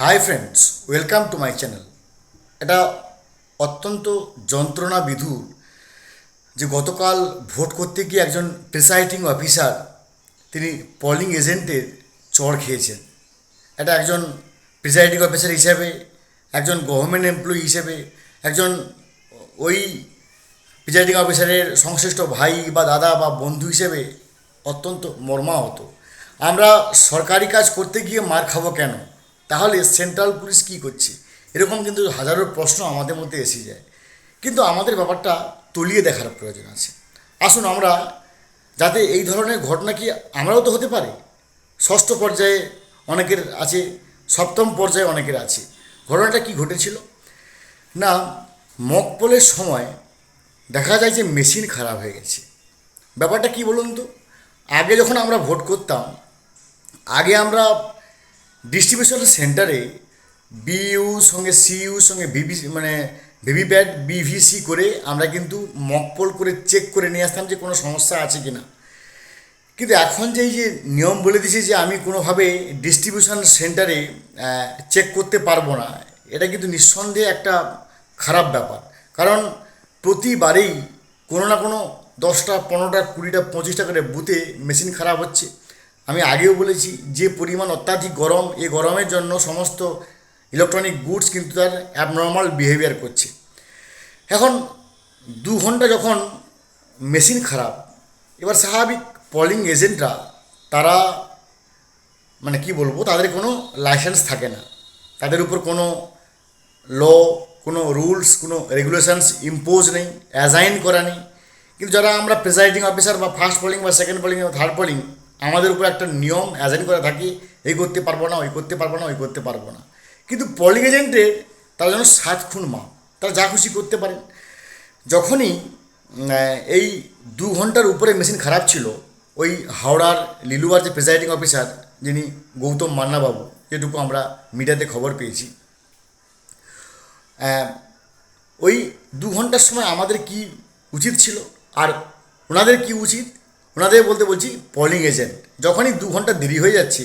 Hi friends welcome to my channel এটা অত্যন্ত যন্ত্রণা বিধুর যে গতকাল ভোট করতে গিয়ে একজন প্রিসাইডিং অফিসার তিনি পলিং এজেন্টের চড় খেয়েছেন। এটা একজন প্রিসাইডিং অফিসার হিসেবে, একজন গভর্নমেন্ট এমপ্লয়ি হিসেবে, একজন ওই প্রিসাইডিং অফিসারের সংশ্লিষ্ট ভাই বা দাদা বা বন্ধু হিসেবে অত্যন্ত মর্মাহত। আমরা সরকারি কাজ করতে গিয়ে মার খাব কেন? তাহলে সেন্ট্রাল পুলিশ কী করছে? এরকম কিন্তু হাজারো প্রশ্ন আমাদের মধ্যে এসে যায়। কিন্তু আমাদের ব্যাপারটা তলিয়ে দেখার প্রয়োজন আছে। আসুন আমরা যাতে এই ধরনের ঘটনা কি আমরাও তো হতে পারে? ষষ্ঠ পর্যায়ে অনেকের আছে, সপ্তম পর্যায়ে অনেকের আছে। ঘটনাটা কি ঘটেছিল? না, মকপলের সময় দেখা যায় যে মেশিন খারাপ হয়ে গেছে। ব্যাপারটা কি বলুন তো? আগে যখন আমরা ভোট করতাম, আগে আমরা ডিস্ট্রিবিউশন সেন্টারে বিইউ সঙ্গে সিইউ সঙ্গে ভিভি মানে ভিভিপ্যাট বিভিসি করে আমরা কিন্তু মকপল করে চেক করে নিয়ে আসতাম যে কোনো সমস্যা আছে কি না কিন্তু এখন যে এই যে নিয়ম বলে দিয়েছে যে আমি কোনোভাবে ডিস্ট্রিবিউশন সেন্টারে চেক করতে পারব না, এটা কিন্তু নিঃসন্দেহে একটা খারাপ ব্যাপার। কারণ প্রতিবারেই কোনো না কোনো দশটা, পনেরোটা, কুড়িটা, পঁচিশটা করে বুথে মেশিন খারাপ হচ্ছে। আমি আগেও বলেছি, যে পরিমাণ অত্যাধিক গরম, এই গরমের জন্য সমস্ত ইলেকট্রনিক গুডস কিন্তু তার অ্যাবনর্মাল বিহেভিয়ার করছে। এখন দু ঘণ্টা যখন মেশিন খারাপ, এবার স্বাভাবিক পলিং এজেন্টরা তারা মানে কি বলব, তাদের কোনো লাইসেন্স থাকে না। তাদের উপর কোনো ল কোনো রুলস কোনো রেগুলেশনস ইম্পোজ নেই অ্যাজাইন করা নেই। কিন্তু যারা আমরা প্রেসাইডিং অফিসার বা ফার্স্ট পোলিং বা সেকেন্ড পোলিং বা থার্ড পোলিং আমাদের উপর একটা নিয়ম অ্যাজাইন করে থাকি, এই করতে পারব না, ওই করতে পারব না, ওই করতে পারব না। কিন্তু পোলিং এজেন্টের তারা যেন সাত খুন মা, তারা যা খুশি করতে পারেন। যখনই এই দু ঘণ্টার উপরে মেশিন খারাপ ছিল, ওই হাওড়ার লিলুয়ার যে প্রেসাইডিং অফিসার যিনি গৌতম মান্নাবাবু যেটুকু আমরা মিডিয়াতে খবর পেয়েছি ওই দু ঘণ্টার সময় আমাদের কি উচিত ছিল? আর ওনাদের কি উচিত? ওনাদের বলতে বলছি পলিং এজেন্ট যখনই দু ঘণ্টা দেরি হয়ে যাচ্ছে,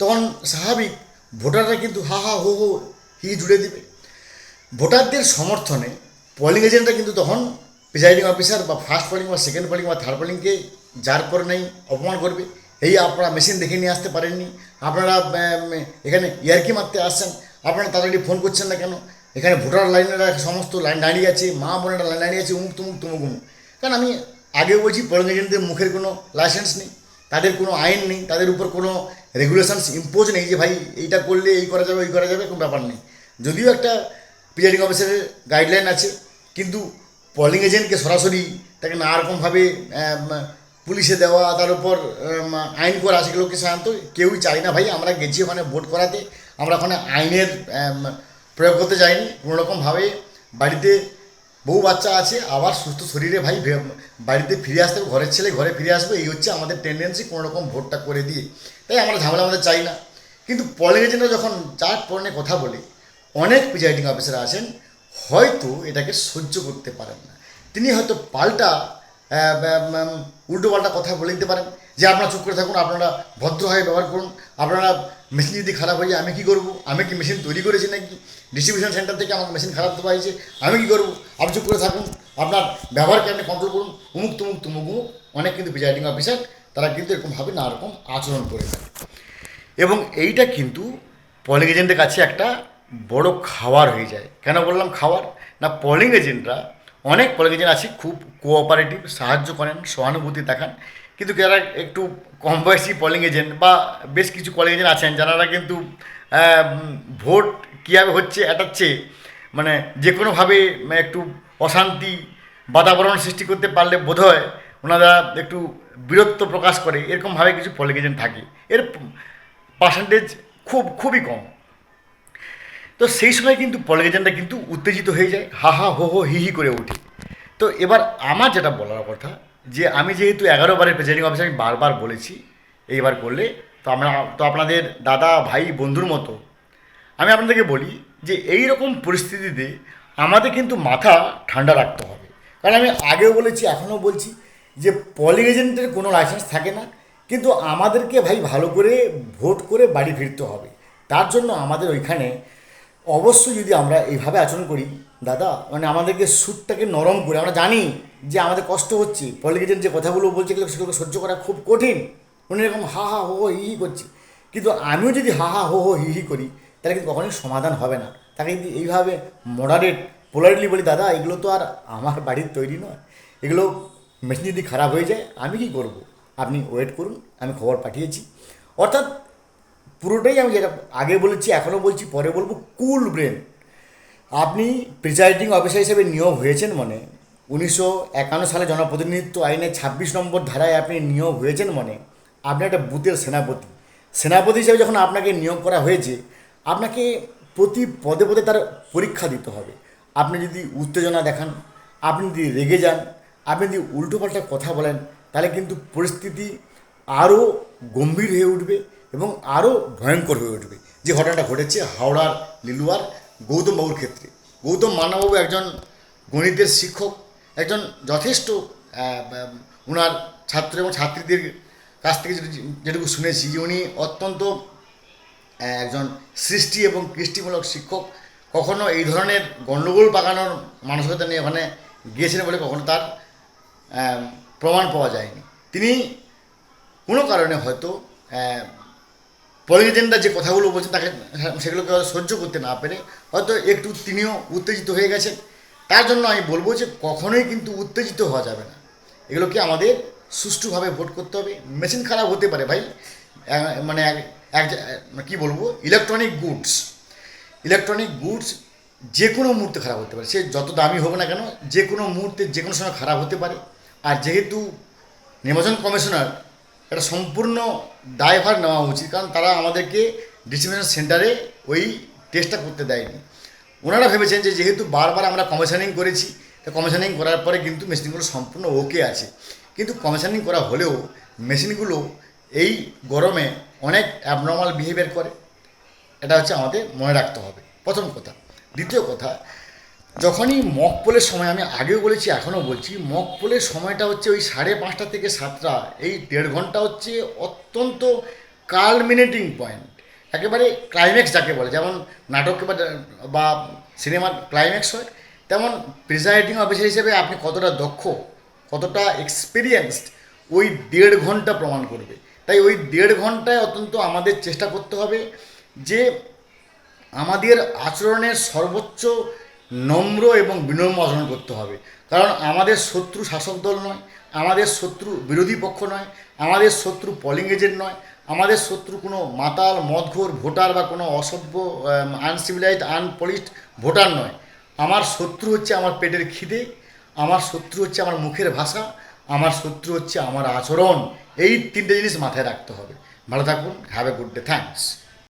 তখন স্বাভাবিক ভোটাররা কিন্তু হা হা হো হো হি জুড়ে দিবে। ভোটারদের সমর্থনে পোলিং এজেন্টরা কিন্তু তখন প্রিসাইডিং অফিসার বা ফার্স্ট পোলিং বা সেকেন্ড পোলিং বা থার্ড পোলিংকে যার করে নেই, অপমান করবে। এই আপনারা মেশিন দেখে নিয়ে আসতে পারেননি। আপনারা এখানে ইয়ারকি মারতে আসছেন। আপনারা তাড়াতাড়ি ফোন করছেন না কেন? এখানে ভোটার লাইনেরা সমস্ত লাইন দাঁড়িয়ে আছে, মা বোনেরা লাইন দাঁড়িয়ে আছে, উমুক তুমুক তুমুক উমুক। কারণ আমি আগেও বলছি পোলিং এজেন্টদের মুখের কোনো লাইসেন্স নেই, তাদের কোনো আইন নেই, তাদের উপর কোনো রেগুলেশনস ইম্পোজ নেই যে ভাই এইটা করলে এই করা যাবে, ওই করা যাবে, কোনো ব্যাপার নেই। যদিও একটা প্রিজাইডিং অফিসারের গাইডলাইন আছে, কিন্তু পলিং এজেন্টকে সরাসরি তাকে নানা রকমভাবে পুলিশে দেওয়া, তার উপর আইন করা সেগুলোকে সাধারণত কেউই চায় না ভাই। আমরা গেছি ওখানে ভোট করাতে, আমরা ওখানে আইনের প্রয়োগ করতে যাইনি। কোনো রকমভাবে বাড়িতে বউ বাচ্চা আছে, আবার সুস্থ শরীরে ভাই বাড়িতে ফিরে আসতে হবে, ঘরের ছেলে ঘরে ফিরে আসবে, এই হচ্ছে আমাদের টেন্ডেন্সি কোনো রকম ভোটটা করে দিয়ে। তাই আমরা ঝামেলা আমাদের চাই না। কিন্তু পোলিং এজেন্টরা যখন চার পড়নে কথা বলে, অনেক প্রিজাইডিং অফিসার আছেন, হয়তো এটাকে সহ্য করতে পারেন না। তিনি হয়তো পাল্টা উল্টো পাল্টা কথা বলে দিতে পারেন যে, আপনারা চুপ করে থাকুন, আপনারা ভদ্রভাবে ব্যবহার করুন, আপনারা মেশিন যদি খারাপ হয়ে যায়, আমি কী করব? আমি কি মেশিন তৈরি করেছি নাকি? ডিস্ট্রিবিউশন সেন্টার থেকে আমাকে মেশিন খারাপ দেওয়া হয়েছে আমি কী করব? আপনি চুপ করে থাকুন। আপনার ব্যবহারকে আপনি কন্ট্রোল করুন? উমুক, তুমুক তুমুক, উমুক। অনেক কিন্তু প্রিজাইডিং অফিসার তারা কিন্তু এরকমভাবে নানারকম আচরণ করে থাকে। এবং এইটা কিন্তু পলিং এজেন্টের কাছে একটা বড় খাওয়ার হয়ে যায়। কেন বললাম খাওয়ার? না পলিং এজেন্টরা অনেক পলিং এজেন্ট আছে, খুব কোঅপারেটিভ সাহায্য করেন, সহানুভূতি দেখান। কিন্তু যারা একটু কম বয়সী পলিং এজেন্ট বা বেশ কিছু পলিং এজেন্ট আছেন, যারা কিন্তু ভোট কীভাবে হচ্ছে এটার চেয়ে মানে যে কোনোভাবে মানে একটু অশান্তি, বাতাবরণ সৃষ্টি করতে পারলে বোধহয় ওনারা একটু বীরত্ব প্রকাশ করে, এরকমভাবে কিছু পলিং এজেন্ট থাকে। এর পার্সেন্টেজ খুব, খুবই কম। তো সেই সময় কিন্তু পলিং এজেন্টরা কিন্তু উত্তেজিত হয়ে যায়, হা হা হো হো, হি হি করে ওঠে। তো এবার আমার যেটা বলার কথা যে আমি যেহেতু এগারো বারের প্রেসিডিং অফিসার আমি বারবার বলেছি, এইবার করলে। তো আমরা, তো আপনাদের দাদা, ভাই, বন্ধুর মতো, আমি আপনাদেরকে বলি যে এই রকম পরিস্থিতিতে আমাদের কিন্তু মাথা ঠান্ডা রাখতে হবে। কারণ আমি আগেও বলেছি, এখনও বলছি যে পলিং এজেন্টের কোনো লাইসেন্স থাকে না। কিন্তু আমাদেরকে ভাই ভালো করে ভোট করে বাড়ি ফিরতে হবে। তার জন্য আমাদের ওইখানে অবশ্যই যদি আমরা এইভাবে আচরণ করি, দাদা মানে আমাদেরকে সুরটাকে নরম করে, আমরা জানি যে আমাদের কষ্ট হচ্ছে পলিটিশিয়ান যে কথাগুলো বলছে, এগুলো সেগুলো সহ্য করা খুব কঠিন। উনি এরকম হা হা, হো হো, হি হি করছে। কিন্তু আমিও যদি হা হা, হো হো, হি হি করি, তাহলে কিন্তু কখনোই সমাধান হবে না। তাকে যদি এইভাবে মডারেট পোলারিটলি বলি, দাদা, এগুলো তো আর আমার বাড়ির তৈরি নয়। এগুলো মেশিন যদি খারাপ হয়ে যায়, আমি কি করব? আপনি ওয়েট করুন, আমি খবর পাঠিয়েছি। অর্থাৎ পুরোটাই আমি যেটা আগে বলেছি, এখনও বলছি, পরে বলব কুল ব্রেন আপনি প্রিজাইডিং অফিসার হিসেবে নিয়োগ হয়েছেন মনে উনিশশো একান্ন সালে জনপ্রতিনিধিত্ব আইনের ছাব্বিশ নম্বর ধারায় আপনি নিয়োগ হয়েছেন মনে আপনি একটা বুথের সেনাপতি। সেনাপতি হিসেবে যখন আপনাকে নিয়োগ করা হয়েছে, আপনাকে প্রতি পদে পদে তার পরীক্ষা দিতে হবে। আপনি যদি উত্তেজনা দেখান, আপনি যদি রেগে যান, আপনি যদি উল্টোপাল্টা কথা বলেন, তাহলে কিন্তু পরিস্থিতি আরও গম্ভীর হয়ে উঠবে এবং আরও ভয়ঙ্কর হয়ে উঠবে। যে ঘটনাটা ঘটেছে হাওড়ার, লিলুয়ার গৌতমবাবুর ক্ষেত্রে। গৌতম মান্নাবাবু একজন গণিতের শিক্ষক একজন যথেষ্ট ওনার ছাত্র এবং ছাত্রীদের কাছ থেকে যেটুকু শুনেছি যে উনি অত্যন্ত একজন সৃষ্টি এবং কৃষ্টিমূলক শিক্ষক। কখনো এই ধরনের গণ্ডগোল পাকানোর মানসিকতা নিয়ে ওখানে গিয়েছিলেন বলে কখনো তার প্রমাণ পাওয়া যায়নি। তিনি কোনো কারণে হয়তো পলিটিশিয়ানরা যে কথাগুলো বলছেন তাকে, সেগুলোকে সহ্য করতে না পেরে হয়তো একটু তিনিও উত্তেজিত হয়ে গেছেন। তার জন্য আমি বলব যে কখনোই কিন্তু উত্তেজিত হওয়া যাবে না। এগুলোকে আমাদের সুষ্ঠুভাবে ভোট করতে হবে। মেশিন খারাপ হতে পারে ভাই। মানে এক- কী বলব? ইলেকট্রনিক গুডস ইলেকট্রনিক গুডস যে কোনো মুহূর্তে খারাপ হতে পারে। সে যত দামি হোক না কেন, যে কোনো মুহূর্তে, যে কোনো সময় খারাপ হতে পারে। আর যেহেতু নির্বাচন কমিশনার এটা সম্পূর্ণ দায়ভার নেওয়া উচিত। কারণ তারা আমাদেরকে ডিস্ট্রিবিউশন সেন্টারে ওই টেস্টটা করতে দেয়নি। ওনারা ভেবেছেন যে যেহেতু বারবার আমরা কমিশনিং করেছি, তো কমিশনিং করার পরে কিন্তু মেশিনগুলো সম্পূর্ণ ওকে আছে। কিন্তু কমিশনিং করা হলেও মেশিনগুলো এই গরমে অনেক অ্যাবনর্মাল বিহেভিয়ার করে। এটা হচ্ছে আমাদের মনে রাখতে হবে। প্রথম কথা। দ্বিতীয় কথা, যখনই মক পোলের সময়, আমি আগেও বলেছি, এখনও বলছি মক পোলের সময়টা হচ্ছে ওই সাড়ে পাঁচটা থেকে সাতটা, এই দেড় ঘণ্টা হচ্ছে অত্যন্ত কালমিনেটিং পয়েন্ট একেবারে ক্লাইম্যাক্স যাকে বলে, যেমন নাটকে বা সিনেমার ক্লাইম্যাক্স হয়, তেমন প্রিজাইডিং অফিসার হিসেবে আপনি কতটা দক্ষ, কতটা এক্সপিরিয়েন্সড ওই দেড় ঘণ্টা প্রমাণ করবে। তাই ওই দেড় ঘন্টায় অত্যন্ত আমাদের চেষ্টা করতে হবে যে আমাদের আচরণের সর্বোচ্চ নম্র এবং বিনম্র আচরণ করতে হবে। কারণ আমাদের শত্রু শাসক দল নয়, আমাদের শত্রু বিরোধী পক্ষ নয়, আমাদের শত্রু পলিং এজেন্ট নয় আমাদের শত্রু কোনো মাতাল, মদঘোর, ভোটার বা কোনো অসভ্য আনসিভিলাইজড আনপলিশড ভোটার নয়। আমার শত্রু হচ্ছে আমার পেটের খিদে, আমার শত্রু হচ্ছে আমার মুখের ভাষা, আমার শত্রু হচ্ছে আমার আচরণ। এই তিনটে জিনিস মাথায় রাখতে হবে। ভালো থাকুন have a good day thanks